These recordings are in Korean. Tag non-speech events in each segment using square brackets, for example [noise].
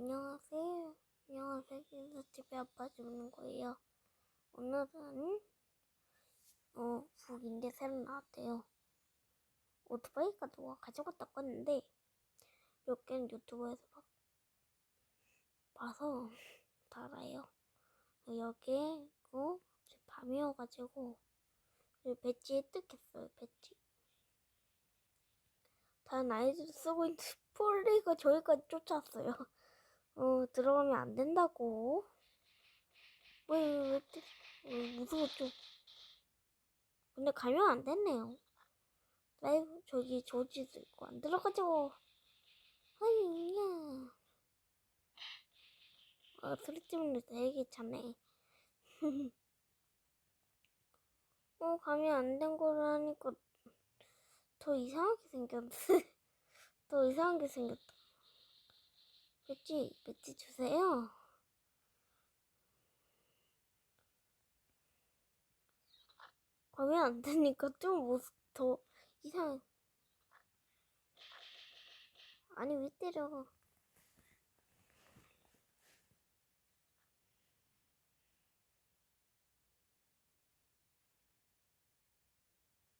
안녕하세요. 안녕하세요. 인사TV 아빠 주는 거예요. 오늘은 어 북인데 새로 나왔대요. 오토바이가 누가 가져갔다고 했는데 몇 개는 유튜브에서 막 봐서 [laughs] 다 알아요. 여기에 그 밤이어가지고 배지에 뜯겼어요. 배지. 다른 아이들 쓰고 있는 [laughs] 폴리가 저희까지 쫓아왔어요. 어, 들어가면 안 된다고. 왜, 왜, 왜, 왜 무서웠죠? 근데 가면 안 됐네요. 라이브, 저기 조지도 있고, 안 들어가죠. 아유야. 아, 소리 때문에 되게 차네. [laughs] 어, 가면 안 된 거를 하니까 더 이상하게 생겼네. [laughs] 더 이상하게 생겼다. 배지, 배지 주세요. 가면 안 되니까 좀더 이상. 아니 왜 때려?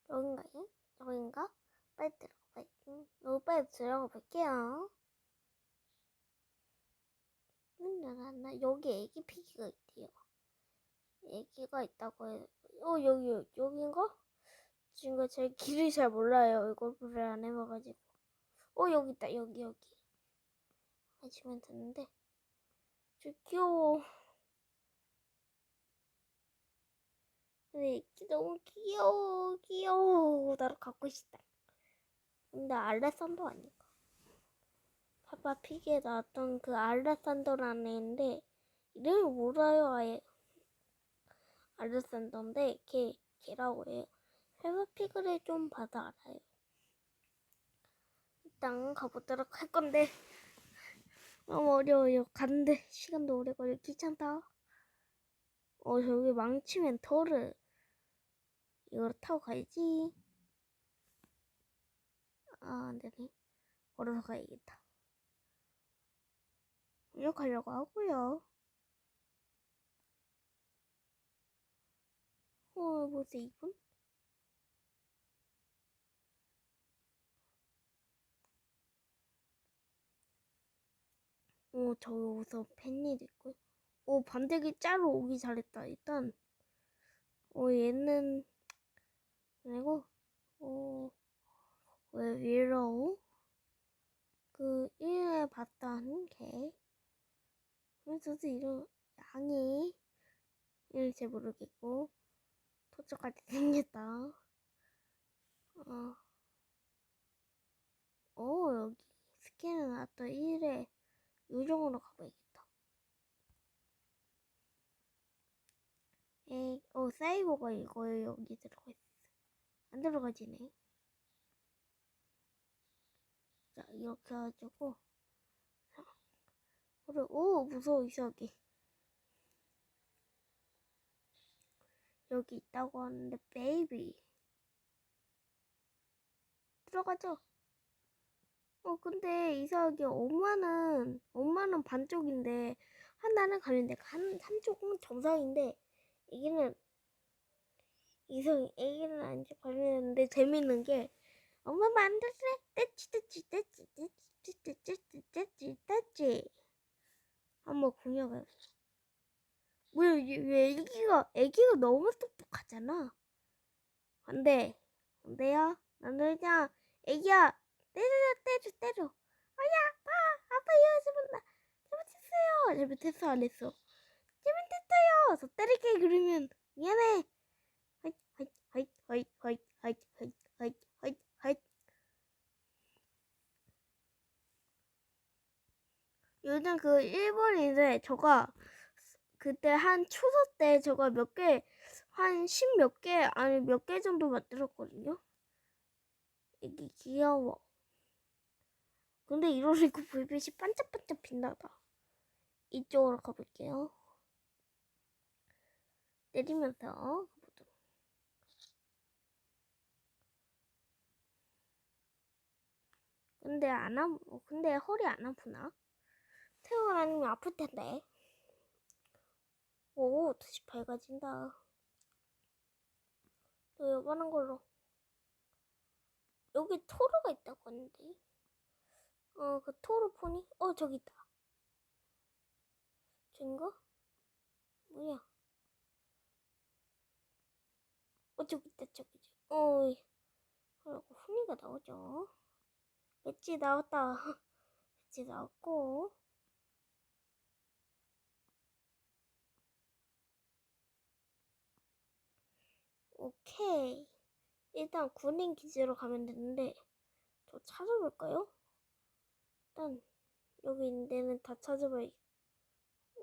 여긴가요? 여긴가? 빨리 들어가 볼게요. 여기 빨리 들어가 볼게요. 나나 여기 애기 피기가 있대요. 애기가 있다고 해요. 어 여기 여긴가? 지금 제 길을 잘 몰라요. 이걸 불을 안 해봐가지고. 어 여기 있다 여기 여기. 하시면 되는데. 저 귀여워. 근데 애기 너무 귀여워 귀여워. 나를 갖고 싶다. 근데 알레산도 아닌가? 파파 피기에 나왔던 그 알레산더라는 애인데 이름을 몰라요 아예. 알레산더인데 걔 걔라고 해요. 페퍼피그를 좀 봐도 알아요. 일단 가보도록 할 건데 너무 어려워요. 가는데 시간도 오래 걸려 귀찮다. 어 저기 망치면 터를 이걸 타고 가야지. 아 안되네. 걸어서 가야겠다. 이렇게하려고 하고요. 어 뭐지 이분? 어, 저 여기서 팬일 있고. 어, 반대기 짜로 오기 잘했다. 일단, 어, 얘는, 그리고, 어, 왜 위로우? 그, 1회 봤던 개. 그래서 이런, 양이, 이름 잘 모르겠고, 토착같이 [laughs] 생겼다. 어, 어, 여기, 스캔은 나왔던 1회, 요정으로 가봐야겠다. 에이, 어, 사이버가 이거 여기 들어가 있어. 안 들어가지네. 자, 이렇게 해가지고. 자, 그래, 오, 무서워, 이상하게. 여기 있다고 하는데, 베이비. 들어가죠. 어, 근데 이상하게 엄마는, 엄마는 반쪽인데, 하나는 가는데, 한, 한쪽은 정상인데, 애기는, 이상, 애기는 안쪽 가는데, 재밌는 게, 엄마 만들래? 떼치, 떼치, 떼치, 떼치, 떼치, 떼치, 떼치, 떼치. 한번 공략해보자. 뭐야, 왜 애기가, 애기가 너무 똑똑하잖아. 안 돼. 안 돼요? 난 그냥, 애기야, 때려, 때려, 때려. 아야, 아빠, 아빠 이거 잘못, 잘못했어요. 잘못했어, 안 했어. 잘못했어요. 저 때릴게, 그러면. 미안해. 하이, 하이, 하이, 하이, 하이, 하이, 하이, 하이. 요즘 그 일본인데 저가 그때 한 초소 때 저가 몇 개 한 십 몇 개 아니 몇 개 정도 만들었거든요 이게 귀여워 근데 이러니까 불빛이 반짝반짝 빛나다. 이쪽으로 가볼게요. 내리면서. 근데 안 아, 근데 허리 안 아프나? 태어나면 아플 텐데. 오, 다시 밝아진다. 또 요만한 걸로. 여기 토르가 있다고 하는데. 어, 그 토르 포니? 어, 저기 있다. 저인가? 뭐야? 어, 저기 있다, 저기. 어, 그리고 훈이가 나오죠. 엣지 나왔다. [laughs] 엣지 나왔고. 오케이. 일단 군인 기지로 가면 되는데, 저 찾아볼까요? 일단, 여기 있는 데는 다 찾아봐야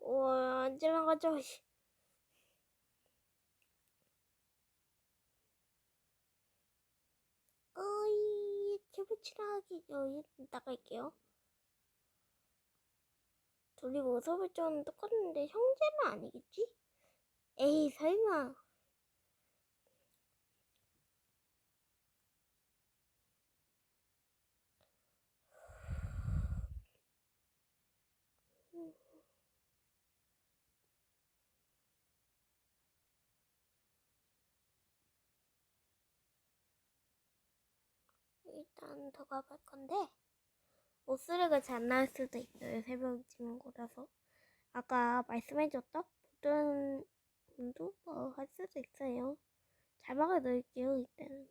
우와, 안 지나가죠. 씨. [laughs] 어이, 제발 지나가기. 여기 나갈게요. 둘이 모습을 좀 똑같은데 형제는 아니겠지? 에이, 설마. 일단 더 가볼 건데 목소리가 잘안 나올 수도 있어요. 새벽 찍는 거라서 아까 말씀해줬던 모든 분도 뭐 할 수도 있어요. 자막을 넣을게요. 일단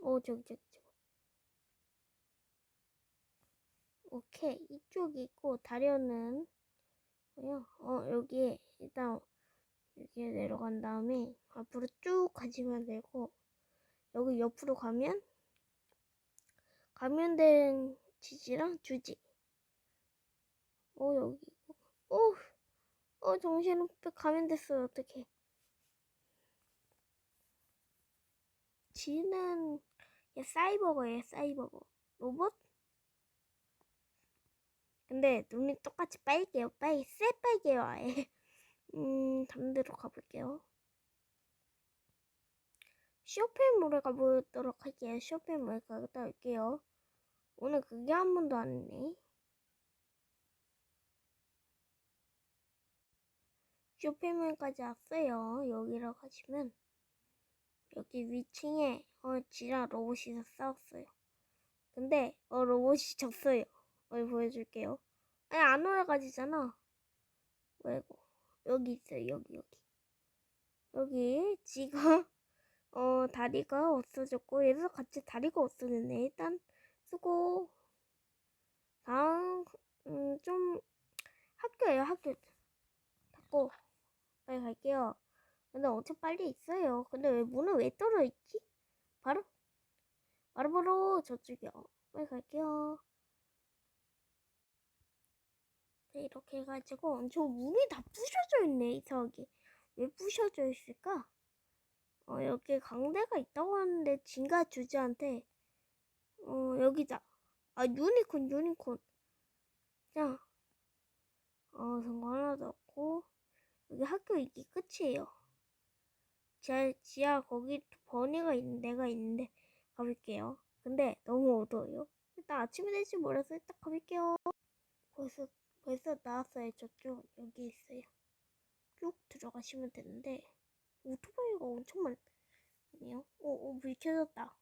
오 저기 저기 저기 오케이 이쪽이 있고 다리오는 뭐요? 어 여기 일단 여기에 내려간 다음에 앞으로 쭉 가시면 되고 여기 옆으로 가면 감염된 지지랑 주지. 어 여기. 오, 어 정신없게 감염됐어요. 어떡해. 지는 얘 사이버거예요 사이버거. 로봇? 근데 눈이 똑같이 빨개요. 빨 새빨개요 아예 음, 데로 가볼게요. 쇼핑몰에 가보도록 할게요. 쇼핑몰에 갔다 올게요. 오늘 그게 한 번도 안 했네. 쇼핑몰까지 왔어요. 여기로 가시면 여기 위층에 어 지랑 로봇이 싸웠어요. 근데 어 로봇이 졌어요. 어디 보여줄게요. 아니 안 올라가지잖아. 왜고? 여기 있어요. 여기 여기. 여기 지가 [laughs] 어 다리가 없어졌고 얘도 같이 다리가 없어졌네. 일단 쓰고 다음 음, 좀 학교예요. 학교. 닫고 빨리 갈게요. 근데 엄청 빨리 있어요. 근데 왜 문은 왜 떨어 있지? 바로 바로 바로 저쪽이요. 빨리 갈게요. 네, 이렇게 해가지고 저 문이 다 부셔져 있네 이상하게 왜 부셔져 있을까? 어 여기 강대가 있다고 하는데 진가 주지한테 어 여기다. 아 유니콘 유니콘. 자 어, 성공 하나도 없고 여기 학교 이게 끝이에요. 제 지하 거기 버니가 있는 데가 있는데 가볼게요. 근데 너무 어두워요. 일단 아침이 될지 몰라서 일단 가볼게요. 벌써 벌써 나왔어요. 저쪽 여기 있어요. 쭉 들어가시면 되는데 오토바이가 엄청 많네요. 오, 오, 불 켜졌다.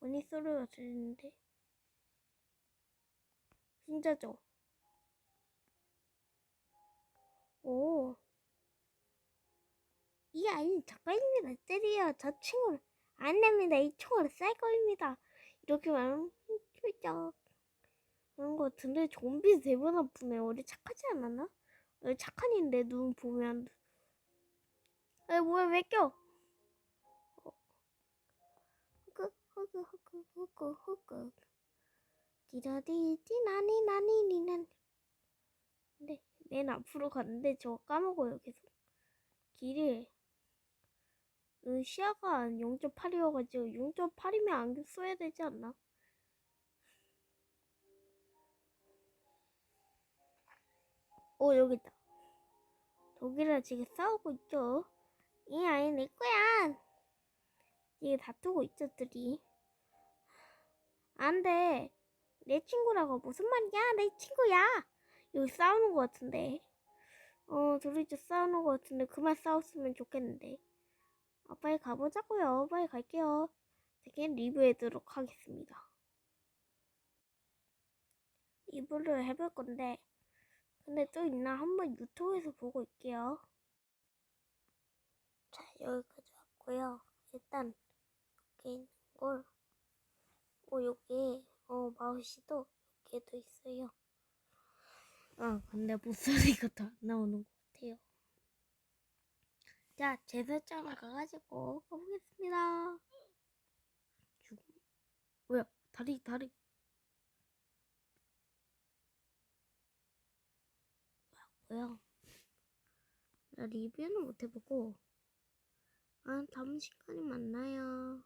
머니 소리가 들리는데 진짜죠? 오, 이 아이는 작가입니다. 때리야 저 친구를 안 냅니다. 이 총알은 쌀 거입니다. 이렇게 말하면 훌쩍 그런 거 같은데 좀비 대번 아프네. 우리 착하지 않았나? 우리 착한 인데 눈 보면. 에 뭐야 왜 껴? 흑흑 흑흑 흑흑 흑흑. 흑흑 디라디디 나니 나니 니난 근데 맨 앞으로 갔는데 저거 까먹어요 계속. 길을 그 시야가 0.8이어가지고 0.8이면 안경 써야 되지 않나? 오 여기 있다. 독일이랑 지금 싸우고 있죠. 이 아이 내가 우리끼리 다투고 있었더니. 안 돼. 내 친구라고 무슨 말이야? 내 친구야. 여기 싸우는 것 같은데. 어, 둘이 좀 싸우는 것 같은데 그만 싸웠으면 좋겠는데. 아, 빨리 가보자고요. 빨리 갈게요. 되게 리뷰해도록 하겠습니다. 리뷰를 해볼 건데, 근데 또 있나 한번 유튜브에서 보고 올게요. 자, 여기까지 왔고요. 일단 여기 있는 걸, 어, 여기 어 마우스도 여기에도 있어요. 아, 근데 목소리가 더안 나오는 것 같아요. 자, 제 설정을 가가지고 가보겠습니다. 죽음. 뭐야? 다리, 다리. 뭐야? 나 리뷰는 못 해보고. 아, 다음 시간에 만나요.